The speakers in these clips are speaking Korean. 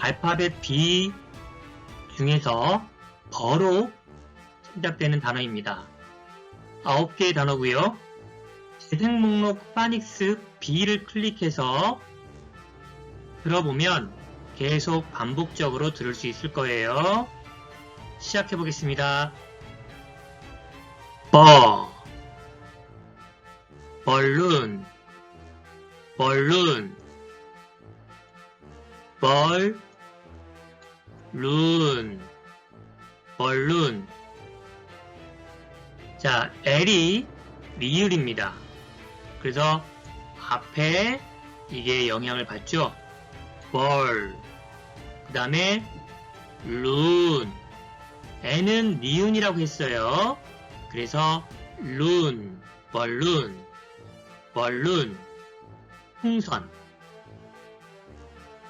알파벳 B 중에서 버로 시작되는 단어입니다. 9개의 단어고요. 재생 목록 파닉스 B를 클릭해서 들어보면 계속 반복적으로 들을 수 있을 거예요. 시작해 보겠습니다. 버 벌룬 벌룬 벌, 룬, 벌룬. 자, L이 리을입니다. 그래서 앞에 이게 영향을 받죠. 벌, 그 다음에 룬. N은 니은이라고 했어요. 그래서 룬, 벌룬, 벌룬, 풍선.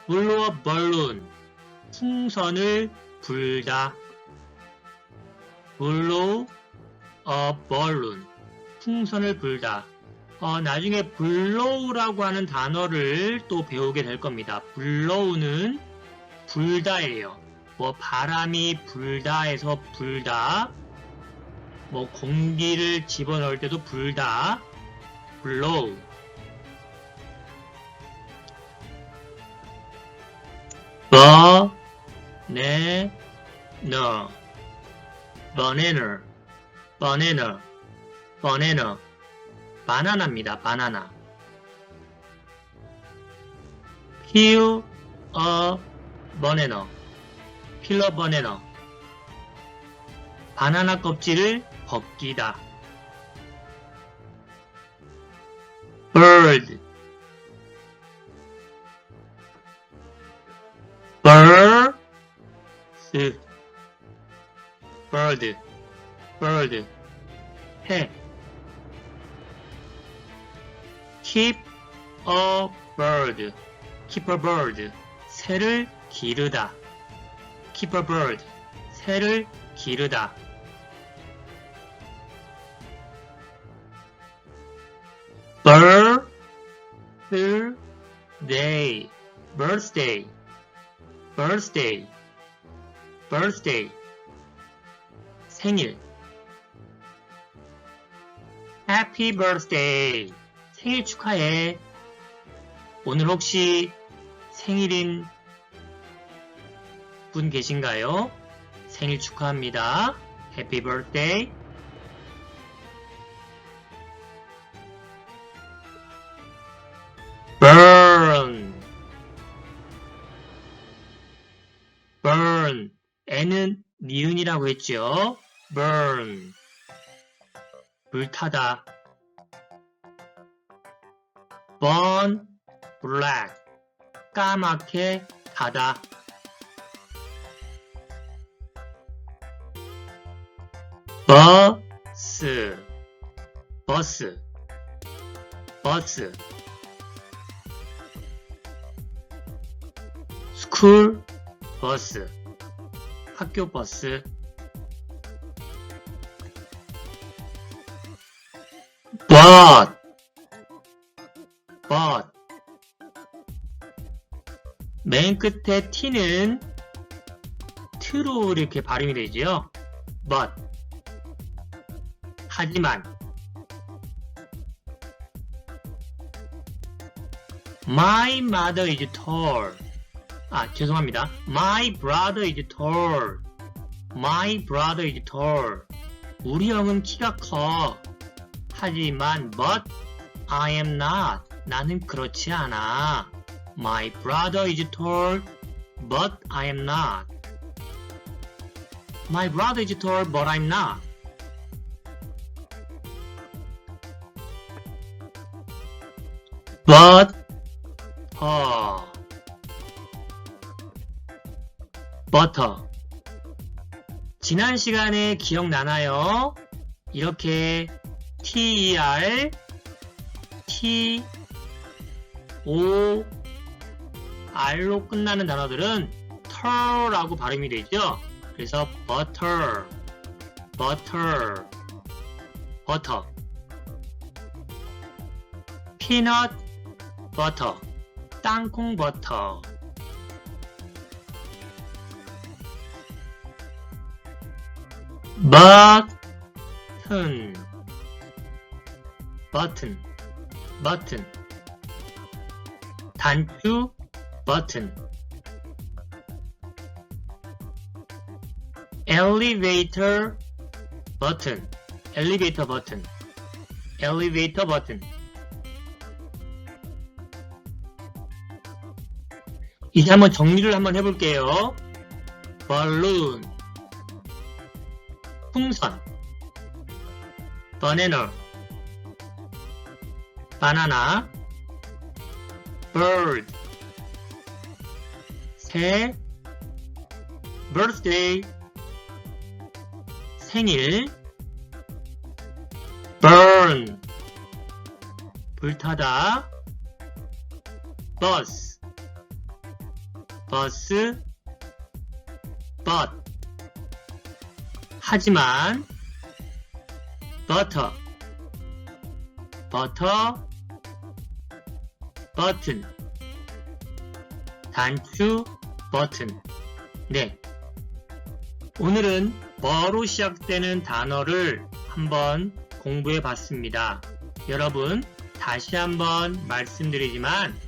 블로어 벌룬 풍선을 불다 블로우 어 벌룬. 풍선을 불다 어, 나중에 블로우라고 하는 단어를 또 배우게 될 겁니다. 블로우는 불다예요. 뭐 바람이 불다해서 불다. 뭐 공기를 집어넣을 때도 불다. 버, 네, 너, 버네너, 버네너, 버네너, 바나나입니다. 바나나. peel a banana, peel a banana. 바나나 껍질을 벗기다. bird, bird, bird, 해. keep a bird, keep a bird, 새를 기르다. keep a bird, 새를 기르다. birthday, birthday, birthday, birthday, 생일. Happy birthday, 생일 축하해. 오늘 혹시 생일인 분 계신가요? 생일 축하합니다. Happy birthday. burn 니은이라고 했죠 burn. 불타다. burn black. 까맣게 타다. 버스 버스 버스 스쿨 버스 학교 버스 but but 맨 끝에 t는 트로 이렇게 발음이 되죠 but 하지만 My mother is tall 아, 죄송합니다. My brother is tall. My brother is tall. 우리 형은 키가 커. 하지만, but I am not. 나는 그렇지 않아. My brother is tall, but I am not. My brother is tall, but I'm not. but, 어, 버터. 지난 시간에 기억나나요? 이렇게 ter, t, o, r로 끝나는 단어들은 ter라고 발음이 되죠. 그래서 butter, butter, butter, peanut butter, 땅콩 버터. 버튼 button button 단추 button elevator button elevator button elevator button 이제 한번 정리를 한번 해볼게요. balloon 풍선 banana 바나나 bird 새 birthday 생일 burn 불타다 bus bus but 하지만 butter butter button 단추 button 네. 오늘은 뭐로 시작되는 단어를 한번 공부해 봤습니다. 여러분 다시 한번 말씀드리지만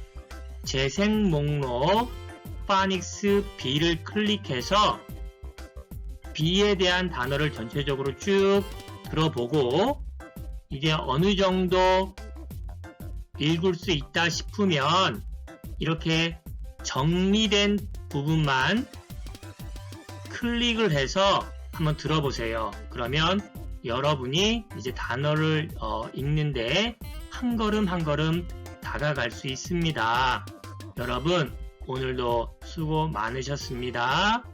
재생 목록 파닉스 B를 클릭해서 B에 대한 단어를 전체적으로 쭉 들어보고 이제 어느 정도 읽을 수 있다 싶으면 이렇게 정리된 부분만 클릭을 해서 한번 들어보세요. 그러면 여러분이 이제 단어를 어, 읽는데 한 걸음 한 걸음 다가갈 수 있습니다. 여러분 오늘도 수고 많으셨습니다.